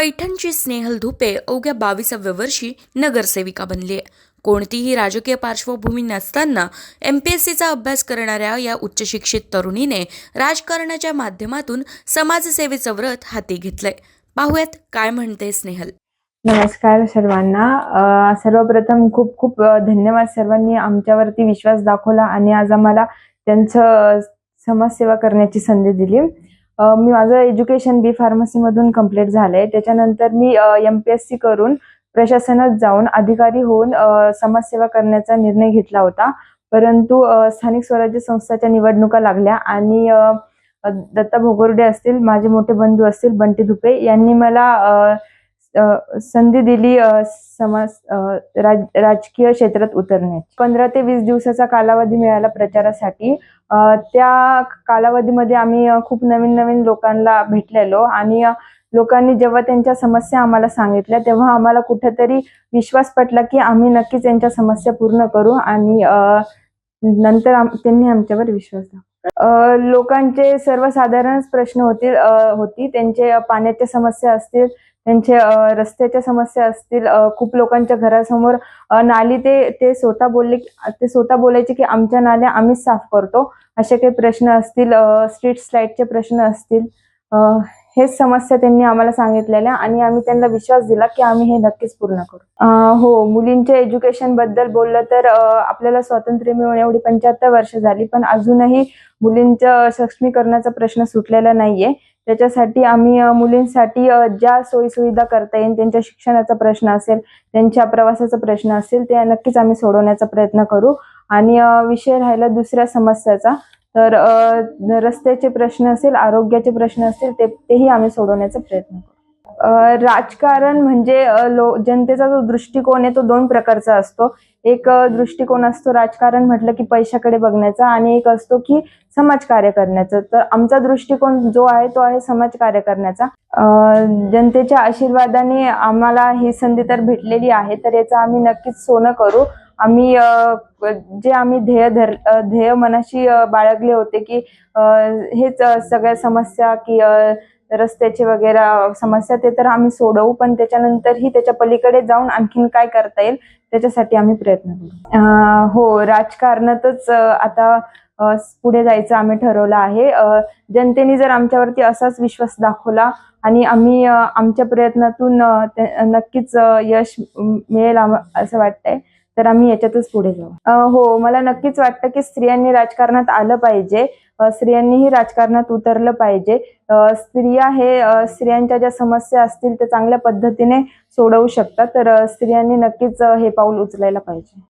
पैठणची स्नेहल धुपे अवघ्या बावीसाव्या वर्षी नगरसेविका बनली. आहे कोणतीही राजकीय पार्श्वभूमी नसताना एम पी एस सीचा अभ्यास करणाऱ्या या उच्चशिक्षित तरुणीने राजकारणाच्या माध्यमातून समाजसेवेचं व्रत हाती घेतलंय. पाहूयात काय म्हणते स्नेहल. नमस्कार सर्वांना. सर्वप्रथम खूप खूप धन्यवाद सर्वांनी आमच्यावरती विश्वास दाखवला आणि आज आम्हाला त्यांचं समाजसेवा करण्याची संधी दिली. मी माझं एज्युकेशन बी फार्मसीमधून कंप्लीट झालंय. त्याच्यानंतर मी एम पी एस सी करून प्रशासनात जाऊन अधिकारी होऊन समाजसेवा करण्याचा निर्णय घेतला होता. परंतु स्थानिक स्वराज्य संस्थाच्या निवडणुका लागल्या आणि दत्ता भोगुर्डे असतील माझे मोठे बंधू असतील बंटी धुपे यांनी मला संधी दिली समाज राज राजकीय क्षेत्रात उतरण्याची पंधरा ते वीस दिवसाचा कालावधी मिळाला प्रचारासाठी त्या कालावधीमध्ये आम्ही खूप नवीन नवीन लोकांना भेटलेलो आणि लोकांनी जेव्हा त्यांच्या समस्या आम्हाला सांगितल्या तेव्हा आम्हाला कुठेतरी विश्वास पटला की आम्ही नक्कीच त्यांच्या समस्या पूर्ण करू आणि नंतर आम- त्यांनी आमच्यावर विश्वास दाखवला. लोकांचे सर्वसाधारणच प्रश्न होतील होती त्यांचे पाण्याच्या समस्या असतील त्यांचे रस्त्याच्या समस्या असतील खूप लोकांच्या घरासमोर नाली ते ते स्वतः बोलले ते स्वतः बोलायचे की आमच्या नाल्या आम्हीच साफ करतो असे काही प्रश्न असतील स्ट्रीट स्लाईडचे प्रश्न असतील हेच समस्या त्यांनी आम्हाला सांगितलेल्या आणि आम्ही त्यांना विश्वास दिला की आम्ही हे नक्कीच पूर्ण करू. हो मुलींच्या एज्युकेशनबद्दल बोललं तर आपल्याला स्वातंत्र्य मिळून एवढी पंच्याहत्तर वर्ष झाली पण अजूनही मुलींच्या सक्षमीकरणाचा प्रश्न सुटलेला नाहीये. त्याच्यासाठी आम्ही मुलींसाठी ज्या सोयीसुविधा करता येईल त्यांच्या शिक्षणाचा प्रश्न असेल त्यांच्या प्रवासाचा प्रश्न असेल ते नक्कीच आम्ही सोडवण्याचा प्रयत्न करू. आणि विषय राहिला दुसऱ्या समस्याचा तर रस्त्याचे प्रश्न असेल आरोग्याचे प्रश्न असतील ते तेही आम्ही सोडवण्याचा प्रयत्न करू. राजकारण म्हणजे लो जनतेचा जो दृष्टिकोन आहे तो दोन प्रकारचा असतो. एक दृष्टिकोन असतो राजकारण म्हटलं की पैशाकडे बघण्याचा आणि एक असतो की समाजकार्य करण्याचा. तर आमचा दृष्टिकोन जो आहे तो आहे समाजकार्य करण्याचा. जनतेच्या आशीर्वादाने आम्हाला ही संधी तर भेटलेली आहे तर याचं आम्ही नक्कीच सोनं करू. आम्ही जे आम्ही ध्येय धर ध्येय मनाशी बाळगले होते की हेच सगळ्या समस्या की रस्त्याचे वगैरे समस्या ते तर आम्ही सोडवू पण त्याच्यानंतरही त्याच्या पलीकडे जाऊन आणखीन काय करता येईल त्याच्यासाठी आम्ही प्रयत्न करू. हो राजकारणातच आता पुढे जायचं आम्ही ठरवलं आहे. जनतेने जर आमच्यावरती असाच विश्वास दाखवला आणि आम्ही आमच्या प्रयत्नातून नक्कीच यश मिळेल असं वाटतंय. तर आम्ही याच्यातच पुढे जाऊ. हो मला नक्कीच वाटतं की स्त्रियांनी राजकारणात आलं पाहिजे. स्त्रियांनीही राजकारणात उतरलं पाहिजे. स्त्रिया हे स्त्रियांच्या ज्या समस्या असतील त्या चांगल्या पद्धतीने सोडवू शकतात. तर स्त्रियांनी नक्कीच हे पाऊल उचलायला पाहिजे.